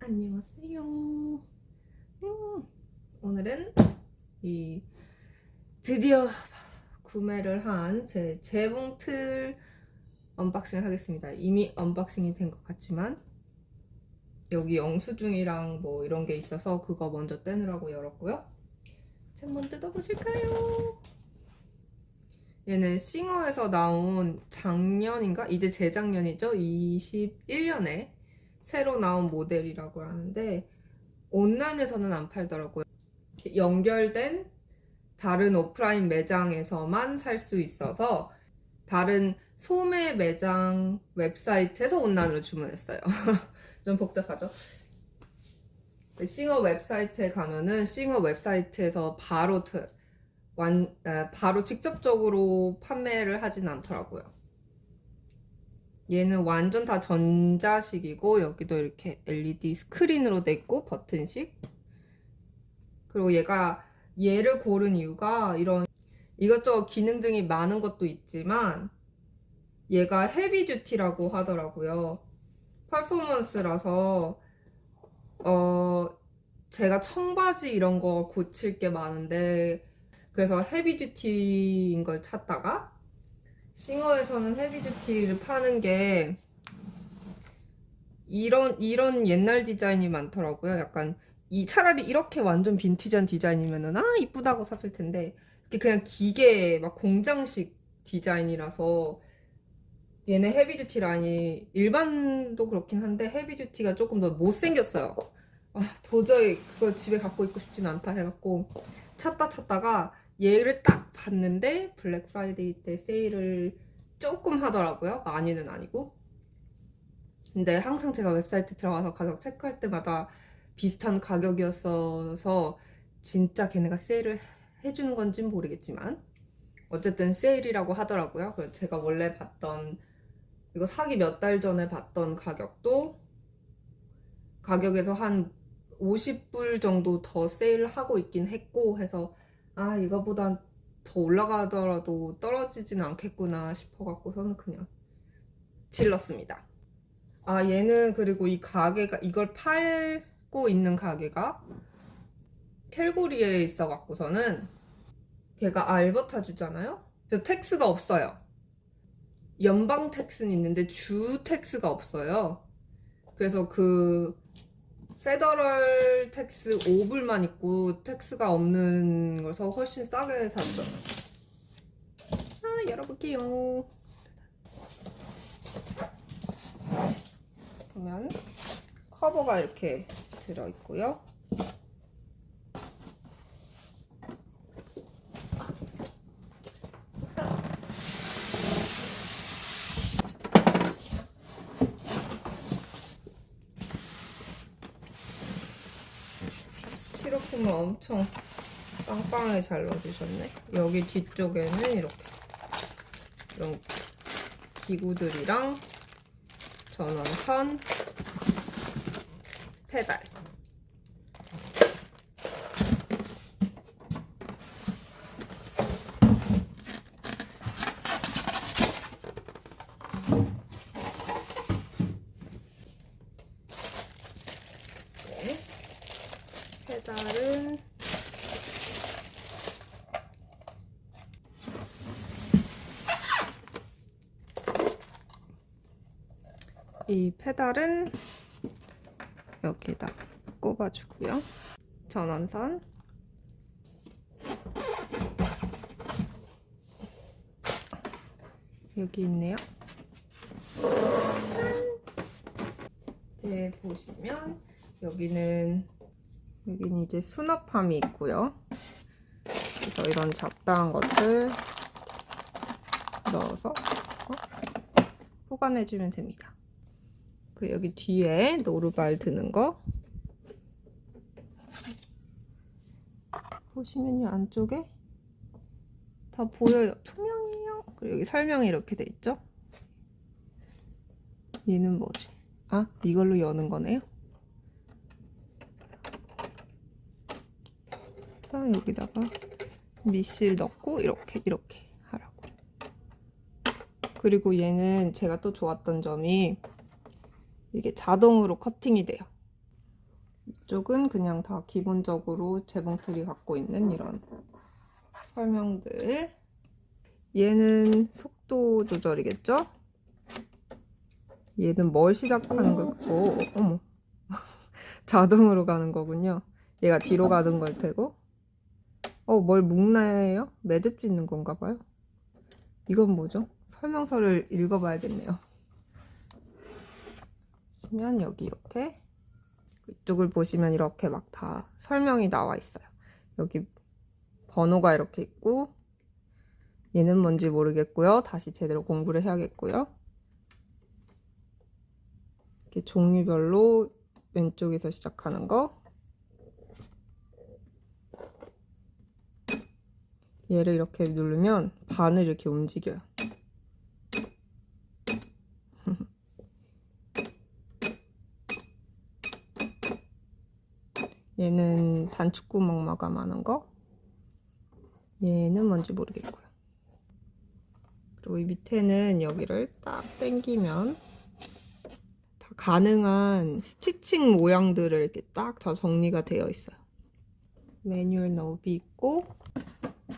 안녕하세요. 음, 오늘은 이 드디어 구매를 한 제 재봉틀 언박싱을 하겠습니다. 이미 언박싱이 된 것 같지만 여기 영수증이랑 뭐 이런 게 있어서 그거 먼저 떼느라고 열었고요. 자, 한번 뜯어보실까요? 얘는 싱어에서 나온 작년인가? 이제 재작년이죠? 21년에 새로 나온 모델이라고 하는데 온라인에서는 안 팔더라고요. 연결된 다른 오프라인 매장에서만 살 수 있어서 다른 소매 매장 웹사이트에서 온라인으로 주문했어요. 좀 복잡하죠? 싱어 웹사이트에 가면은 싱어 웹사이트에서 바로 트- 완, 에, 바로 직접적으로 판매를 하진 않더라고요. 얘는 완전 다 전자식이고 여기도 이렇게 LED 스크린으로 돼 있고 버튼식. 그리고 얘가 얘를 고른 이유가 이런 이것저것 기능 등이 많은 것도 있지만 얘가 헤비 듀티라고 하더라고요. 퍼포먼스라서 어 제가 청바지 이런 거 고칠 게 많은데 그래서 헤비 듀티인 걸 찾다가 싱어에서는 헤비듀티를 파는 게 이런 이런 옛날 디자인이 많더라고요. 약간 이 차라리 이렇게 완전 빈티지한 디자인이면은 아 이쁘다고 샀을 텐데 이게 그냥 기계 막 공장식 디자인이라서 얘네 헤비듀티 라인이 일반도 그렇긴 한데 헤비듀티가 조금 더 못생겼어요. 아 도저히 그걸 집에 갖고 있고 싶진 않다 해갖고 찾다 찾다가 얘를 딱 봤는데 블랙 프라이데이 때 세일을 조금 하더라고요. 많이는 아니고. 근데 항상 제가 웹사이트 들어가서 가격 체크할 때마다 비슷한 가격이었어서 진짜 걔네가 세일을 해주는 건진 모르겠지만 어쨌든 세일이라고 하더라고요. 그래서 제가 원래 봤던 이거 사기 몇 달 전에 봤던 가격도 가격에서 한 50불 정도 더 세일하고 있긴 했고 해서 아 이거보단 더 올라가더라도 떨어지진 않겠구나 싶어갖고서는 그냥 질렀습니다. 아 얘는 그리고 이 가게가 이걸 팔고 있는 가게가 캘고리에 있어갖고서는 걔가 알버타 주잖아요. 그래서 텍스가 없어요. 연방 텍스는 있는데 주 텍스가 없어요. 그래서 그 페더럴 텍스 5불만 있고 텍스가 없는 거서 훨씬 싸게 샀죠. 아, 열어볼게요. 보면 커버가 이렇게 들어있고요. 스티로폼을 엄청 빵빵하게 잘 넣어주셨네. 여기 뒤쪽에는 이렇게 이런 기구들이랑 전원선, 페달. 페달은 이 페달은 여기다 꼽아주고요. 전원선 여기 있네요. 이제 보시면 여기는 여기는 이제 수납함이 있고요. 그래서 이런 잡다한 것들 넣어서 어? 보관해주면 됩니다. 그 여기 뒤에 노루발 드는 거 보시면요 안쪽에 다 보여요. 투명해요. 그리고 여기 설명이 이렇게 돼 있죠. 얘는 뭐지? 아 이걸로 여는 거네요. 그래서 여기다가 미실 넣고 이렇게 이렇게 하라고. 그리고 얘는 제가 또 좋았던 점이 이게 자동으로 커팅이 돼요. 이쪽은 그냥 다 기본적으로 재봉틀이 갖고 있는 이런 설명들. 얘는 속도 조절이겠죠? 얘는 뭘 시작하는 걸고 어머 자동으로 가는 거군요. 얘가 뒤로 가는 걸 테고 어 뭘 묶나요? 매듭 짓는 건가 봐요. 이건 뭐죠? 설명서를 읽어봐야겠네요. 보시면 여기 이렇게 이쪽을 보시면 이렇게 막 다 설명이 나와 있어요. 여기 번호가 이렇게 있고 얘는 뭔지 모르겠고요. 다시 제대로 공부를 해야겠고요. 이렇게 종류별로 왼쪽에서 시작하는 거 얘를 이렇게 누르면 반을 이렇게 움직여요. 얘는 단축구멍 마감하는 거. 얘는 뭔지 모르겠고요. 그리고 이 밑에는 여기를 딱 당기면 다 가능한 스티칭 모양들을 이렇게 딱 다 정리가 되어 있어요. 매뉴얼 너비 있고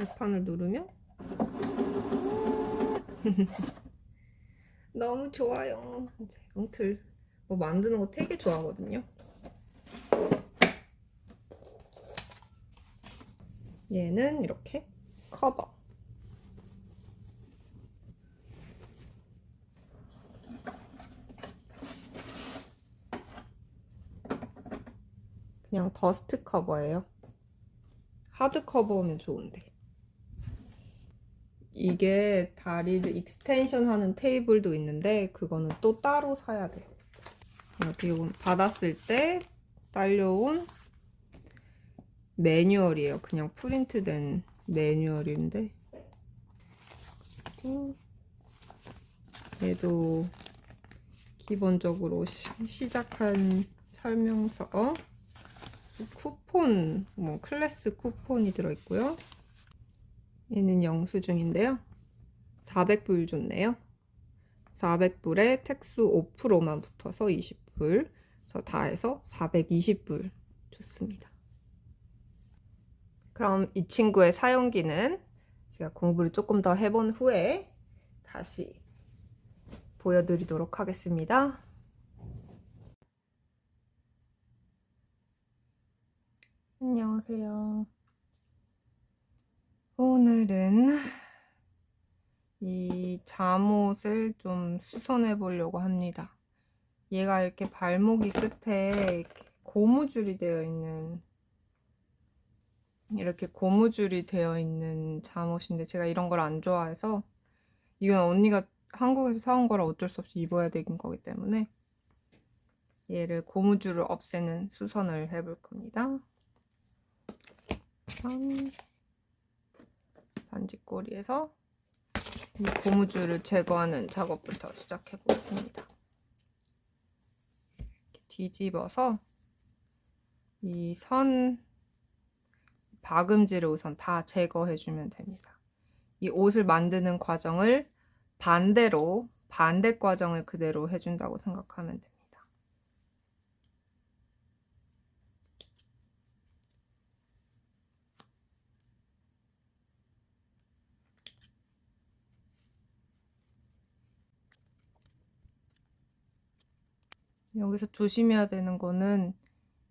발판을 누르면 너무 좋아요. 재봉틀 뭐 만드는 거 되게 좋아하거든요. 얘는 이렇게 커버. 그냥 더스트 커버예요. 하드 커버면 좋은데. 이게 다리를 익스텐션 하는 테이블도 있는데 그거는 또 따로 사야 돼요. 이렇게 받았을 때 딸려온 매뉴얼이에요. 그냥 프린트된 매뉴얼인데 얘도 기본적으로 시, 시작한 설명서 어? 쿠폰 뭐 클래스 쿠폰이 들어있고요. 얘는 영수증인데요. 400불 줬네요. 400불에 택스 5%만 붙어서 20불. 그래서 다 해서 420불 줬습니다. 그럼 이 친구의 사용기는 제가 공부를 조금 더 해본 후에 다시 보여드리도록 하겠습니다. 안녕하세요. 오늘은 이 잠옷을 좀 수선해 보려고 합니다. 얘가 이렇게 발목이 끝에 고무줄이 되어 있는 이렇게 고무줄이 되어 있는 잠옷인데 제가 이런 걸 안 좋아해서 이건 언니가 한국에서 사온 거라 어쩔 수 없이 입어야 되는 거기 때문에 얘를 고무줄을 없애는 수선을 해볼 겁니다. 짠. 반지꼬리에서 이 고무줄을 제거하는 작업부터 시작해 보겠습니다. 뒤집어서 이 선 박음질을 우선 다 제거해 주면 됩니다. 이 옷을 만드는 과정을 반대로 반대 과정을 그대로 해준다고 생각하면 됩니다. 여기서 조심해야 되는 거는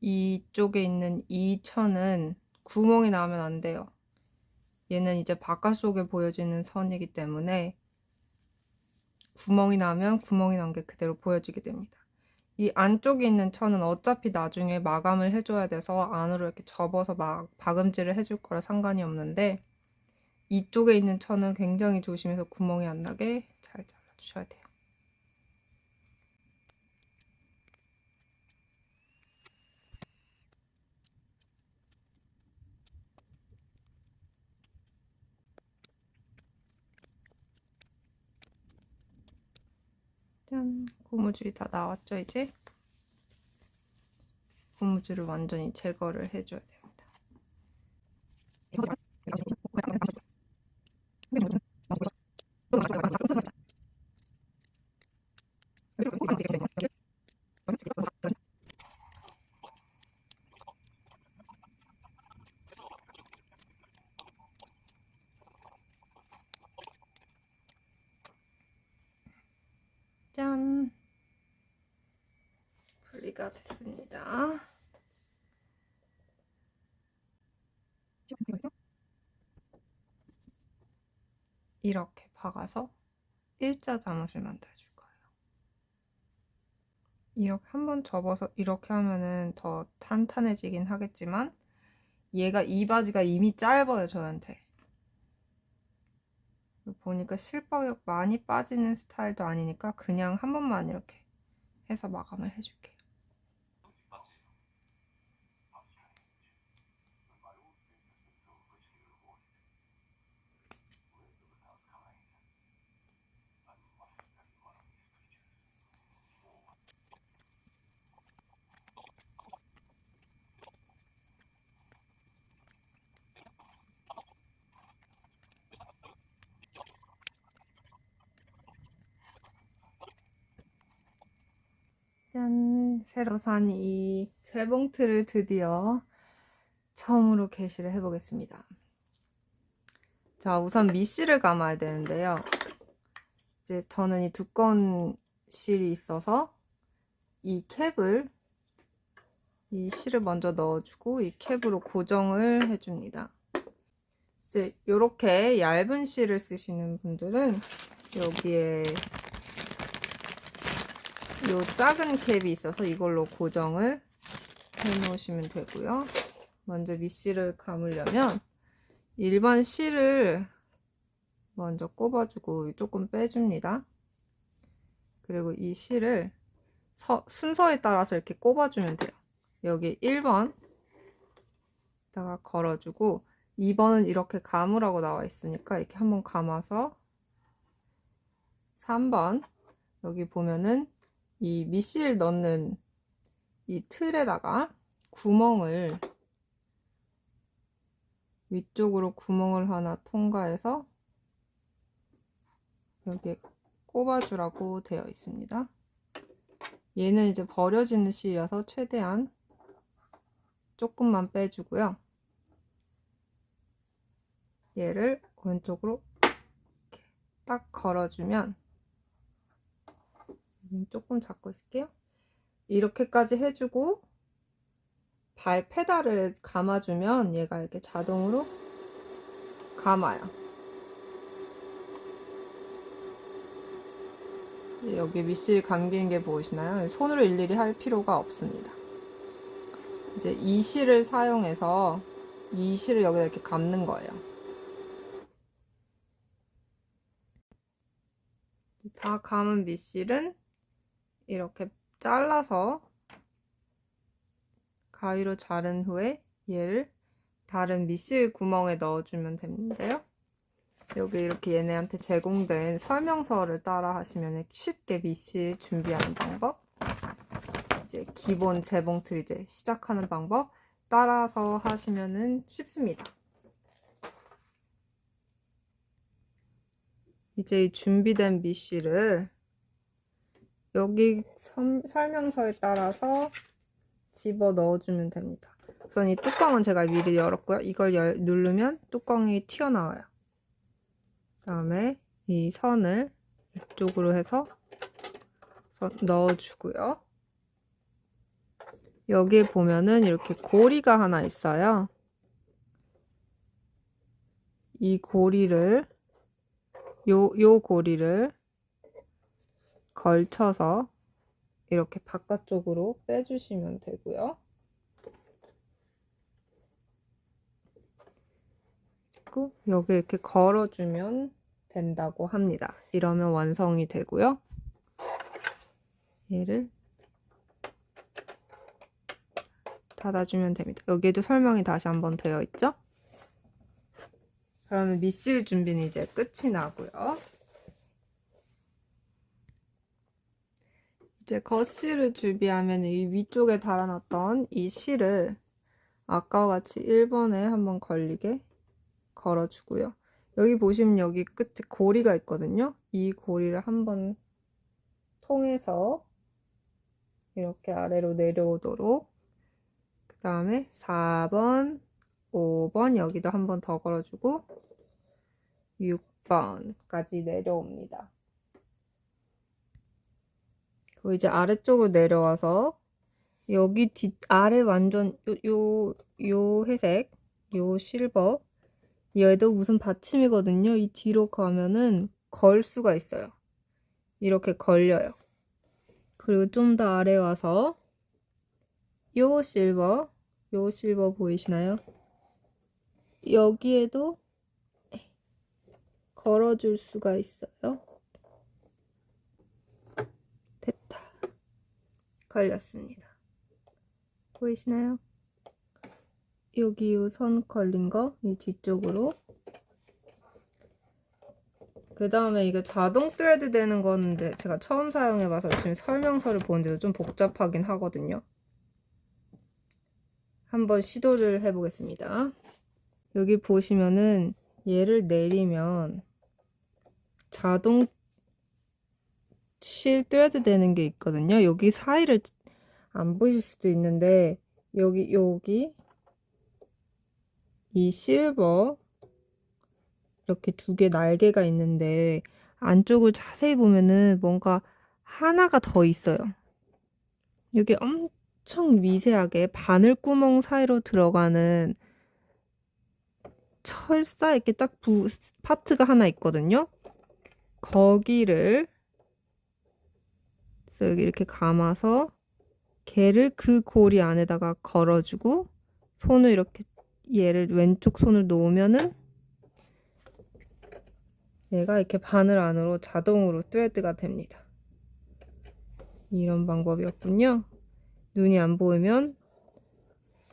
이쪽에 있는 이 천은 구멍이 나면 안 돼요. 얘는 이제 바깥쪽에 보여지는 선이기 때문에 구멍이 나면 구멍이 난 게 그대로 보여지게 됩니다. 이 안쪽에 있는 천은 어차피 나중에 마감을 해줘야 돼서 안으로 이렇게 접어서 막 박음질을 해줄 거라 상관이 없는데 이쪽에 있는 천은 굉장히 조심해서 구멍이 안 나게 잘 잘라주셔야 돼요. 짠 고무줄이 다 나왔죠 이제? 고무줄을 완전히 제거를 해줘야 됩니 짠! 분리가 됐습니다. 이렇게 박아서 일자 잠옷을 만들어줄 거예요. 이렇게 한번 접어서 이렇게 하면은 더 탄탄해지긴 하겠지만 얘가 이 바지가 이미 짧아요 저한테. 보니까 실밥이 많이 빠지는 스타일도 아니니까 그냥 한 번만 이렇게 해서 마감을 해줄게요. 짠! 새로 산 이 재봉틀을 드디어 처음으로 게시를 해보겠습니다. 자, 우선 밑실을 감아야 되는데요. 이제 저는 이 두꺼운 실이 있어서 이 캡을 이 실을 먼저 넣어주고 이 캡으로 고정을 해줍니다. 이제 이렇게 얇은 실을 쓰시는 분들은 여기에 요 작은 캡이 있어서 이걸로 고정을 해 놓으시면 되고요. 먼저 밑실을 감으려면 일반 실을 먼저 꼽아주고 조금 빼줍니다. 그리고 이 실을 서, 순서에 따라서 이렇게 꼽아주면 돼요. 여기 1번 다가 걸어주고 2번은 이렇게 감으라고 나와 있으니까 이렇게 한번 감아서 3번 여기 보면은 이 미실 넣는 이 틀에다가 구멍을 위쪽으로 구멍을 하나 통과해서 여기에 꼽아주라고 되어 있습니다. 얘는 이제 버려지는 실이라서 최대한 조금만 빼주고요. 얘를 오른쪽으로 딱 걸어주면 조금 잡고 있을게요. 이렇게까지 해주고 발 페달을 감아주면 얘가 이렇게 자동으로 감아요. 여기 밑실 감긴 게 보이시나요? 손으로 일일이 할 필요가 없습니다. 이제 이 실을 사용해서 이 실을 여기다 이렇게 감는 거예요. 다 감은 밑실은 이렇게 잘라서 가위로 자른 후에 얘를 다른 밑실 구멍에 넣어주면 되는데요. 여기 이렇게 얘네한테 제공된 설명서를 따라 하시면 쉽게 밑실 준비하는 방법, 이제 기본 재봉틀 이제 시작하는 방법 따라서 하시면은 쉽습니다. 이제 이 준비된 밑실을 여기 선, 설명서에 따라서 집어 넣어주면 됩니다. 우선 이 뚜껑은 제가 미리 열었고요. 이걸 열, 누르면 뚜껑이 튀어나와요. 그 다음에 이 선을 이쪽으로 해서 선 넣어주고요. 여기에 보면은 이렇게 고리가 하나 있어요. 이 고리를 요, 요 고리를 걸쳐서 이렇게 바깥쪽으로 빼주시면 되고요. 그리고 여기 이렇게 걸어주면 된다고 합니다. 이러면 완성이 되고요. 얘를 닫아주면 됩니다. 여기에도 설명이 다시 한번 되어 있죠? 그러면 밑실 준비는 이제 끝이 나고요. 이제 겉실을 준비하면 이 위쪽에 달아놨던 이 실을 아까와 같이 1번에 한번 걸리게 걸어주고요. 여기 보시면 여기 끝에 고리가 있거든요. 이 고리를 한번 통해서 이렇게 아래로 내려오도록 그 다음에 4번, 5번 여기도 한번 더 걸어주고 6번까지 내려옵니다. 그리고 이제 아래쪽으로 내려와서 여기 뒤 아래 완전 요요 요 회색 요 실버 얘도 무슨 받침이거든요. 이 뒤로 가면은 걸 수가 있어요. 이렇게 걸려요. 그리고 좀 더 아래 와서 요 실버 요 실버 보이시나요? 여기에도 걸어줄 수가 있어요. 됐다. 걸렸습니다. 보이시나요? 여기 요선 걸린 거, 이 뒤쪽으로. 그 다음에 이거 자동 스레드 되는 거는데 제가 처음 사용해봐서 지금 설명서를 보는데도 좀 복잡하긴 하거든요. 한번 시도를 해보겠습니다. 여기 보시면은 얘를 내리면 자동 실 스레드 되는 게 있거든요. 여기 사이를 안 보실 수도 있는데 여기 여기 이 실버 이렇게 두 개 날개가 있는데 안쪽을 자세히 보면은 뭔가 하나가 더 있어요. 여기 엄청 미세하게 바늘구멍 사이로 들어가는 철사 이렇게 딱 부, 파트가 하나 있거든요. 거기를 그래서 여기 이렇게 감아서 걔를 그 고리 안에다가 걸어주고 손을 이렇게 얘를 왼쪽 손을 놓으면은 얘가 이렇게 바늘 안으로 자동으로 스레드가 됩니다. 이런 방법이었군요. 눈이 안 보이면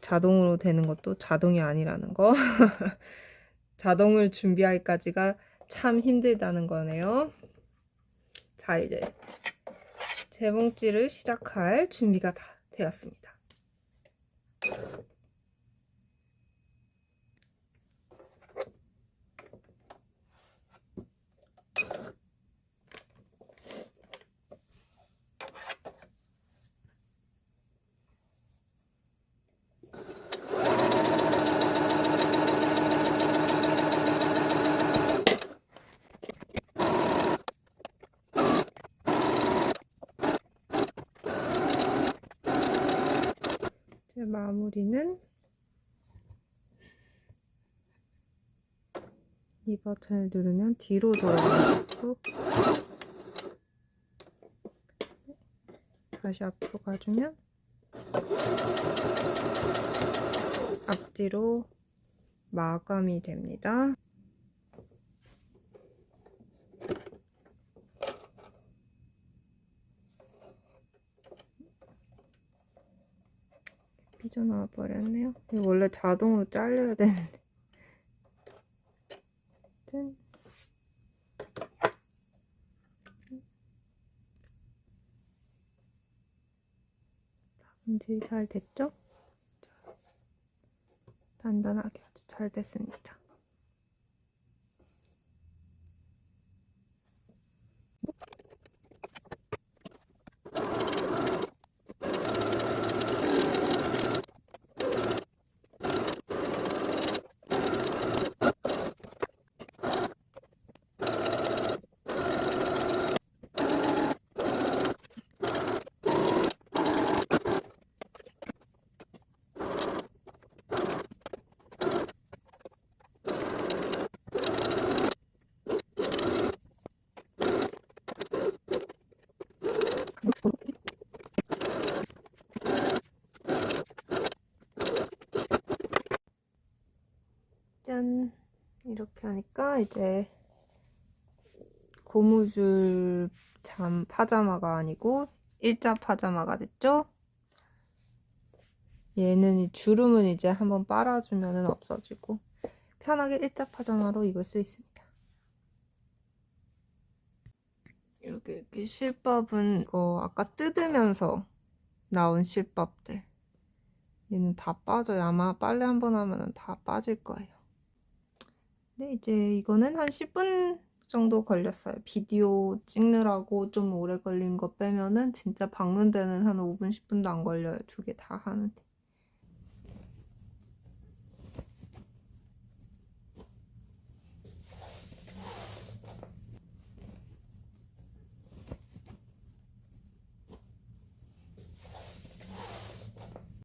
자동으로 되는 것도 자동이 아니라는 거. 자동을 준비하기까지가 참 힘들다는 거네요. 자, 이제 재봉질을 시작할 준비가 다 되었습니다. 이제 마무리는 이 버튼을 누르면 뒤로 돌아가고 다시 앞으로 가주면 앞뒤로 마감이 됩니다. 삐져나와 버렸네요. 이거 원래 자동으로 잘려야 되는데. 짠. 이제 잘 됐죠? 자, 단단하게 아주 잘 됐습니다. 짠 하니까 이제 고무줄 잠 파자마가 아니고 일자 파자마가 됐죠? 얘는 이 주름은 이제 한번 빨아주면 없어지고 편하게 일자 파자마로 입을 수 있습니다. 이렇게 이렇게 실밥은 이거 아까 뜯으면서 나온 실밥들 얘는 다 빠져요. 아마 빨래 한 번 하면 다 빠질 거예요. 네, 이제 이거는 한 10분 정도 걸렸어요. 비디오 찍느라고 좀 오래 걸린 거 빼면은 진짜 박는 데는 한 5분, 10분도 안 걸려요. 두 개 다 하는데.